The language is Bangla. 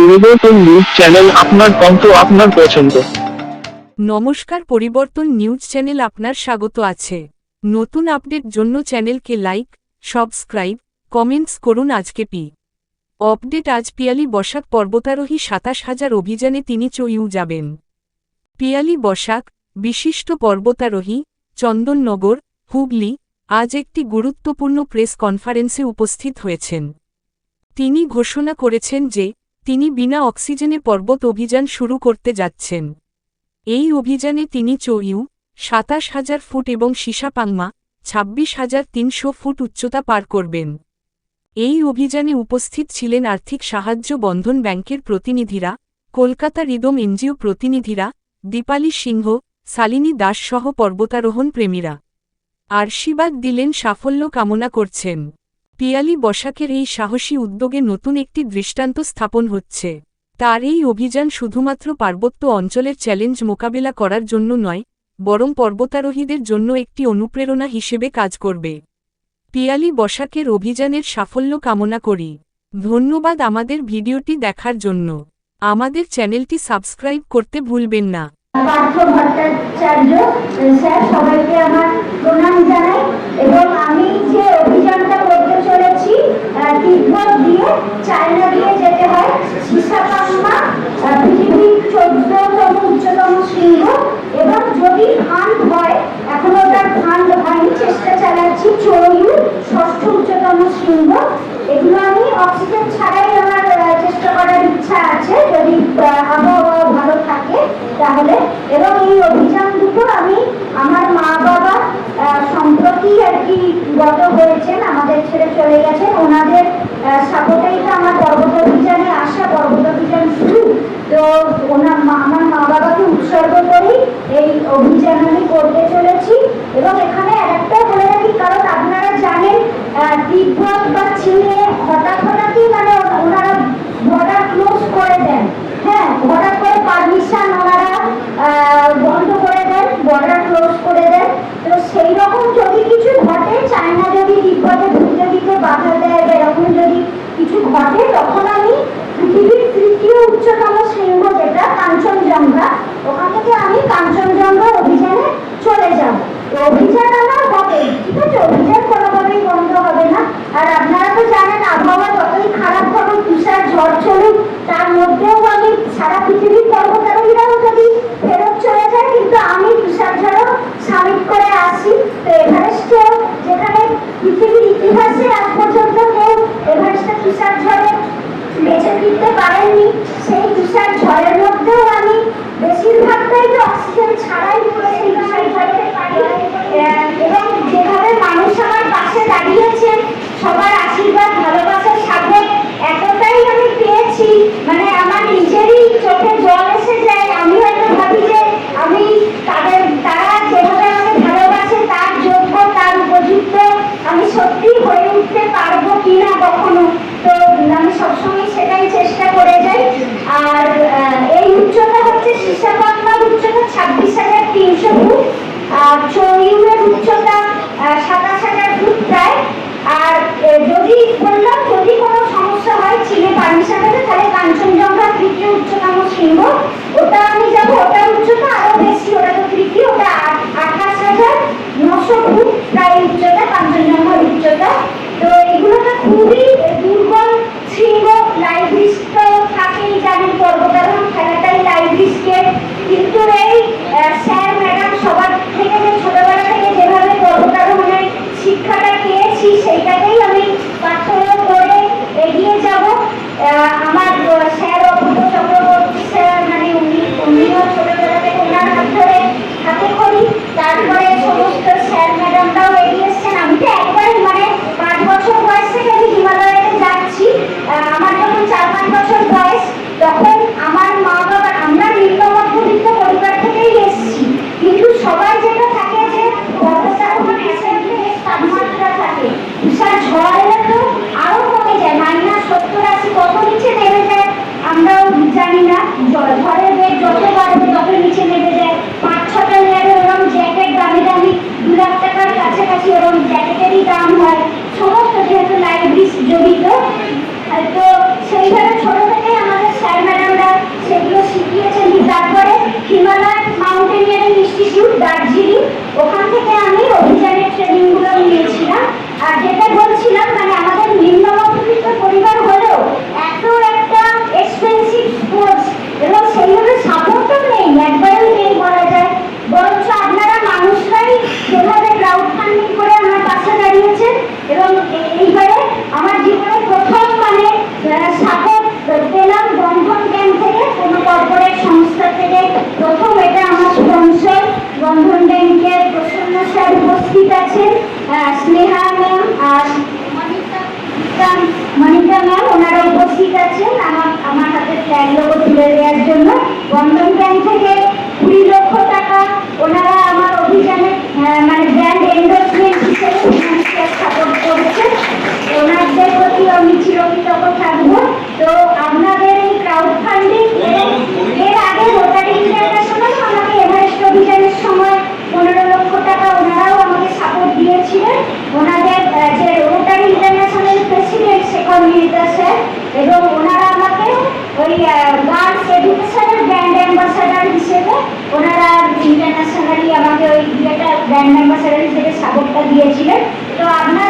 পরিবর্তন নিউজ চ্যানেল আপনার কণ্ঠ আপনার পছন্দ। নমস্কার, পরিবর্তন নিউজ চ্যানেল আপনার স্বাগত আছে। নতুন আপডেট জন্য চ্যানেলকে লাইক সাবস্ক্রাইব কমেন্টস করুন আজকে পি। আপডেট আজ পিয়ালি বসাক পর্বতারোহী সাতাশ হাজার অভিযানে তিনি চইউ যাবেন। পিয়ালি বসাক, বিশিষ্ট পর্বতারোহী, চন্দননগর, হুগলি, আজ একটি গুরুত্বপূর্ণ প্রেস কনফারেন্সে উপস্থিত হয়েছেন। তিনি ঘোষণা করেছেন যে তিনি বিনা অক্সিজেনে পর্বত অভিযান শুরু করতে যাচ্ছেন। এই অভিযানে তিনি চইউ, সাতাশ হাজার ফুট এবং সিসাপাংমা ছাব্বিশ হাজার তিনশো ফুট উচ্চতা পার করবেন। এই অভিযানে উপস্থিত ছিলেন আর্থিক সাহায্য বন্ধন ব্যাংকের প্রতিনিধিরা কলকাতা রিদম এনজিও প্রতিনিধিরা, দীপালি সিংহ, শালিনী দাস সহ পর্বতারোহণ প্রেমীরা। আশীর্বাদ দিলেন সাফল্য কামনা করছেন। পিয়ালি বসাকের এই সাহসী উদ্যোগে নতুন একটি দৃষ্টান্ত স্থাপন হচ্ছে। তার এই অভিযান শুধুমাত্র পার্বত্য অঞ্চলের চ্যালেঞ্জ মোকাবেলা করার জন্য নয়, বরং পর্বতারোহীদের জন্য একটি অনুপ্রেরণা হিসেবে কাজ করবে। পিয়ালি বসাকের অভিযানের সাফল্য কামনা করি। ধন্যবাদ আমাদের ভিডিওটি দেখার জন্য। আমাদের চ্যানেলটি সাবস্ক্রাইব করতে ভুলবেন না। এবং আমি যে অভিযানটা তিব্বত দিয়ে চায়না দিয়ে যেতে হয়। সিসাপাম্মা পৃথিবীর চোদ্দতম উচ্চতম শৃঙ্গ। এবং যদি ফান্ড হয় এখনও ওটার ফান্ড হয়নি চেষ্টা চালাচ্ছি চৌয়ু ষষ্ঠ উচ্চতম শৃঙ্গ। এগুলো আমি অক্সিজেন ছাড়াই আমার চেষ্টা করার ইচ্ছা আছে। যদি আবহাওয়া ভালো থাকে, তাহলে। এবং এই অভিযান দুটো আমি আমার মা বাবা সম্প্রতি আর কি গত হয়েছেন, আমাদের ছেড়ে চলে গেছেন। ওনাদের সাপোর্টেই তো আমার পর্বত অভিযানে আসা পর্বত অভিযান শুরু ওনার মা- আমার মা বাবাকে উৎসর্গ করেই এই অভিযান আমি করতে চলেছি এবং এখানে একটা বলে রাখি কারণ আপনারা জানেন আহ, তিব্বত বা চীনে হঠাৎ হঠাৎই মানে ওনা- ওনারা বর্ডার ক্লোজ করে দেন হ্যাঁ হঠাৎ করে পারমিশন ওনারা আহ, বন্ধ করে দেন বর্ডার ক্লোজ করে দেন তো সেই রকম যদি কিছু ঘটে চায়না যদি তিব্বতে ঢুকে দিতে বাধা দেয় বা এরকম যদি কিছু ঘটে তখন আমি পৃথিবীর তৃতীয় উচ্চতম শৃঙ্গ যেটা কাঞ্চনজঙ্ঘা ওখান থেকে আমি কাঞ্চনজঙ্ঘা অভিযানে চলে যাব তো অভিযান আমার হবে ঠিক আছে অভিযান কোনোভাবেই বন্ধ হবে না আর আপনারা তো জানেন আবহাওয়া যতই খারাপ থাকুক তুষার ঝড় চলুক তার মধ্যেও আমি সারা পৃথিবীর পর্বতারোহীরাও যদি ফেরত চলে যায় কিন্তু আমি তুষার ঝড়ও সামিট করে আসি তো এভারেস্টে যেখানে পৃথিবীর ইতিহাসে আজ পর্যন্ত কেউ এভারেস্টে তুষার ঝড়ে বেঁচে পারেননি। জানি না জল ঝড়ের বেগ যত বাড়বে তত নিচে নেমে যায়। পাঁচ ছটা লেয়ারের ওরম জ্যাকেট দামি দামি দু লাখ টাকার কাছাকাছি ওরম জ্যাকেটেরই দাম হয়। সমস্ত যেহেতু লাইব্রেরি জড়িত তো সেইভাবে ছোট থেকে আমাদের স্যার ম্যাডামরা সেগুলো শিখিয়েছেন তারপরে হিমালয় মাউন্টেনিয়ারিং ইনস্টিটিউট দার্জিলিং, ওখান থেকে আমি অভিযানের ট্রেনিংগুলো নিয়েছিলাম। আর যেটা গার্লস এডুকেশনের ব্র্যান্ড অ্যাম্বাসাডার হিসেবে ওনারা ইন্টারন্যাশনালি আমাকে ওই ব্র্যান্ড অ্যাম্বাসাডার হিসেবে সাপোর্টটা দিয়েছিলেন। তো আপনারা